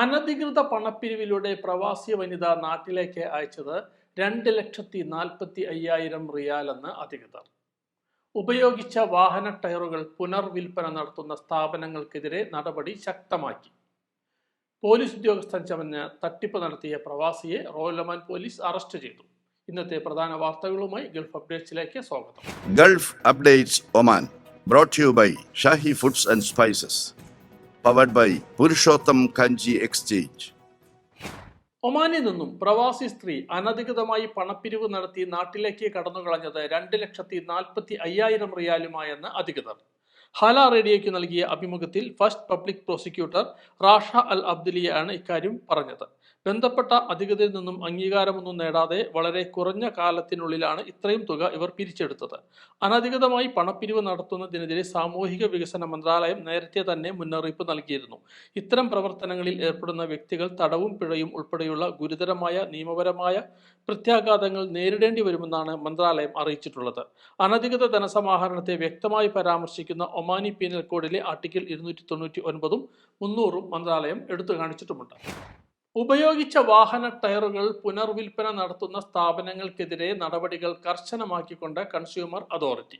അനധികൃത പണപ്പിരിവിലൂടെ പ്രവാസി വനിത നാട്ടിലേക്ക് അയച്ചത് രണ്ട് ലക്ഷത്തി നാൽപ്പത്തി അയ്യായിരം റിയാലെന്ന് അധികൃതർ. ഉപയോഗിച്ച വാഹന ടയറുകൾ പുനർവിൽപ്പന നടത്തുന്ന സ്ഥാപനങ്ങൾക്കെതിരെ നടപടി ശക്തമാക്കി. പോലീസ് ഉദ്യോഗസ്ഥൻ ചമഞ്ഞ് തട്ടിപ്പ് നടത്തിയ പ്രവാസിയെ റോലമാൻ പോലീസ് അറസ്റ്റ് ചെയ്തു. ഇന്നത്തെ പ്രധാന വാർത്തകളുമായി ഗൾഫ് അപ്ഡേറ്റ്സിലേക്ക് സ്വാഗതം. Gulf updates Oman brought to you by foods and and Spices. By Purushottam Kanji exchange. ഒമാനിൽ നിന്നും പ്രവാസി സ്ത്രീ അനധികൃതമായി പണപ്പിരിവ് നടത്തി നാട്ടിലേക്ക് കടന്നു കളഞ്ഞത് രണ്ട് ലക്ഷത്തി നാൽപ്പത്തി അയ്യായിരം റിയാലുമായെന്ന് അധികൃതർ ഹല റേഡിയോയ്ക്ക് നൽകിയ അഭിമുഖത്തിൽ first public prosecutor Rasha Al അബ്ദുലിയാണ് ഇക്കാര്യം പറഞ്ഞത് ബന്ധപ്പെട്ട അധികൃതരിൽ നിന്നും അംഗീകാരമൊന്നും നേടാതെ വളരെ കുറഞ്ഞ കാലത്തിനുള്ളിലാണ് ഇത്രയും തുക ഇവർ പിരിച്ചെടുത്തത്. അനധികൃതമായി പണപ്പിരിവ് നടത്തുന്നതിനെതിരെ സാമൂഹിക വികസന മന്ത്രാലയം നേരത്തെ തന്നെ മുന്നറിയിപ്പ് നൽകിയിരുന്നു. ഇത്തരം പ്രവർത്തനങ്ങളിൽ ഏർപ്പെടുന്ന വ്യക്തികൾ തടവും പിഴയും ഉൾപ്പെടെയുള്ള ഗുരുതരമായ നിയമപരമായ പ്രത്യാഘാതങ്ങൾ നേരിടേണ്ടി വരുമെന്നാണ് മന്ത്രാലയം അറിയിച്ചിട്ടുള്ളത്. അനധികൃത ധനസമാഹരണത്തെ വ്യക്തമായി പരാമർശിക്കുന്ന ഒമാനി പീനൽ കോഡിലെ ആർട്ടിക്കിൾ ഇരുന്നൂറ്റി തൊണ്ണൂറ്റി ഒൻപതും മുന്നൂറും മന്ത്രാലയം എടുത്തു കാണിച്ചിട്ടുമുണ്ട്. ഉപയോഗിച്ച വാഹന ടയറുകൾ പുനർവിൽപ്പന നടത്തുന്ന സ്ഥാപനങ്ങൾക്കെതിരെ നടപടികൾ കർശനമാക്കിക്കൊണ്ട് കൺസ്യൂമർ അതോറിറ്റി.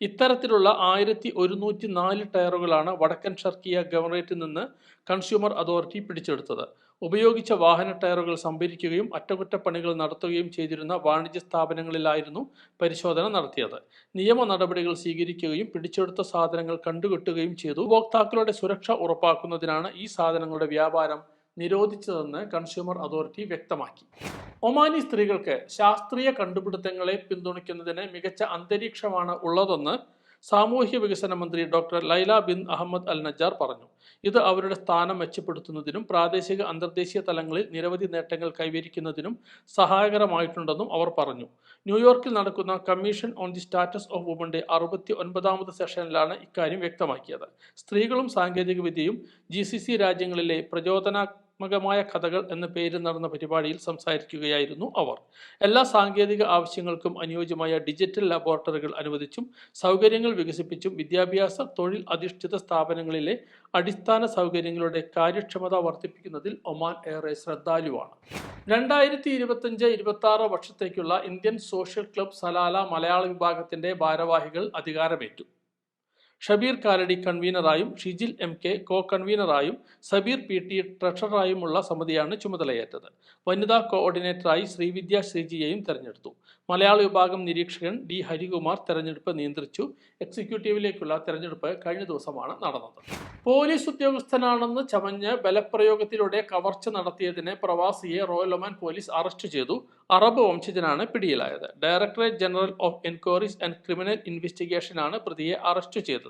ഇത്തരത്തിലുള്ള ആയിരത്തി ഒരുന്നൂറ്റി നാല് ടയറുകളാണ് വടക്കൻ ഷർക്കിയ ഗവർണറേറ്റിൽ നിന്ന് കൺസ്യൂമർ അതോറിറ്റി പിടിച്ചെടുത്തത്. ഉപയോഗിച്ച വാഹന ടയറുകൾ സംഭരിക്കുകയും അറ്റകുറ്റപ്പണികൾ നടത്തുകയും ചെയ്തിരുന്ന വാണിജ്യ സ്ഥാപനങ്ങളിലായിരുന്നു പരിശോധന നടത്തിയത്. നിയമ നടപടികൾ സ്വീകരിക്കുകയും പിടിച്ചെടുത്ത സാധനങ്ങൾ കണ്ടുകെട്ടുകയും ചെയ്തു. ഉപഭോക്താക്കളുടെ സുരക്ഷ ഉറപ്പാക്കുന്നതിനാണ് ഈ സാധനങ്ങളുടെ വ്യാപാരം നിരോധിച്ചതെന്ന് കൺസ്യൂമർ അതോറിറ്റി വ്യക്തമാക്കി. ഒമാനി സ്ത്രീകൾക്ക് ശാസ്ത്രീയ കണ്ടുപിടുത്തങ്ങളെ പിന്തുണയ്ക്കുന്നതിന് മികച്ച അന്തരീക്ഷമാണ് ഉള്ളതെന്ന് സാമൂഹ്യ വികസന മന്ത്രി doctor Laila bin Ahmed Al Najjar പറഞ്ഞു. ഇത് അവരുടെ സ്ഥാനം മെച്ചപ്പെടുത്തുന്നതിനും പ്രാദേശിക അന്തർദേശീയ തലങ്ങളിൽ നിരവധി നേട്ടങ്ങൾ കൈവരിക്കുന്നതിനും സഹായകരമായിട്ടുണ്ടെന്നും അവർ പറഞ്ഞു. ന്യൂയോർക്കിൽ നടക്കുന്ന commission on the status of വുമന്റെ അറുപത്തി ഒൻപതാമത് സെഷനിലാണ് ഇക്കാര്യം വ്യക്തമാക്കിയത്. സ്ത്രീകളും സാങ്കേതികവിദ്യയും ജി സി സി രാജ്യങ്ങളിലെ പ്രചോദനാത്മകമായ കഥകൾ എന്ന പേരിൽ നടന്ന പരിപാടിയിൽ സംസാരിക്കുകയായിരുന്നു അവർ. എല്ലാ സാങ്കേതിക ആവശ്യങ്ങൾക്കും അനുയോജ്യമായ ഡിജിറ്റൽ ലബോറട്ടറികൾ അനുവദിച്ചും സൗകര്യങ്ങൾ വികസിപ്പിച്ചും വിദ്യാഭ്യാസ തൊഴിൽ അധിഷ്ഠിത സ്ഥാപനങ്ങളിലെ അടിസ്ഥാന സൗകര്യങ്ങളുടെ കാര്യക്ഷമത വർദ്ധിപ്പിക്കുന്നതിൽ ഒമാൻ ഏറെ ശ്രദ്ധാലുവാണ്. രണ്ടായിരത്തി ഇരുപത്തഞ്ച് ഇരുപത്തി ആറ് വർഷത്തേക്കുള്ള ഇന്ത്യൻ സോഷ്യൽ ക്ലബ് സലാല മലയാള വിഭാഗത്തിന്റെ ഭാരവാഹികൾ അധികാരമേറ്റു. ഷബീർ കാലടി കൺവീനറായും ഷിജിൽ എം കെ കോ കൺവീനറായും സബീർ പി ടി ട്രഷററായുമുള്ള സമിതിയാണ് ചുമതലയേറ്റത്. വനിതാ കോർഡിനേറ്ററായി ശ്രീവിദ്യ ശ്രീജിയെയും തെരഞ്ഞെടുത്തു. മലയാള വിഭാഗം നിരീക്ഷകൻ ഡി ഹരികുമാർ തെരഞ്ഞെടുപ്പ് നിയന്ത്രിച്ചു. എക്സിക്യൂട്ടീവിലേക്കുള്ള തെരഞ്ഞെടുപ്പ് കഴിഞ്ഞ ദിവസമാണ് നടന്നത്. പോലീസ് ഉദ്യോഗസ്ഥനാണെന്ന് ചമഞ്ഞ് ബലപ്രയോഗത്തിലൂടെ കവർച്ച നടത്തിയതിനെ പ്രവാസിയെ റോയൽ ഒമാൻ പോലീസ് അറസ്റ്റ് ചെയ്തു. അറബ് വംശജനാണ് പിടിയിലായത്. Directorate general of enquiries and criminal ഇൻവെസ്റ്റിഗേഷനാണ് പ്രതിയെ അറസ്റ്റ് ചെയ്തത്.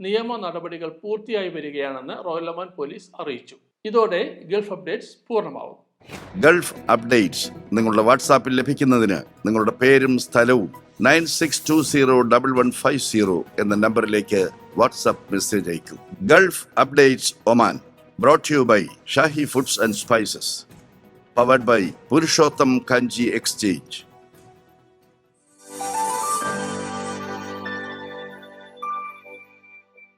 നിയമ നടപടികൾ പൂർത്തിയായി വരികയാണെന്ന് റോയൽ ഒമാൻ പോലീസ് അറിയിച്ചു. ഇതോടെ ഗൾഫ് അപ്ഡേറ്റ്സ് പൂർണമാവും. ഗൾഫ് അപ്ഡേറ്റ്സ് നിങ്ങളുടെ വാട്സാപ്പിൽ ലഭിക്കുന്നതിന് നിങ്ങളുടെ പേരും സ്ഥലവും nine six two zero double one five zero എന്ന നമ്പറിലേക്ക് വാട്സാപ്പ് മെസ്സേജ് അയക്കും. Gulf updates Oman brought you by Shahi foods and spices powered by Purushottam Kanji exchange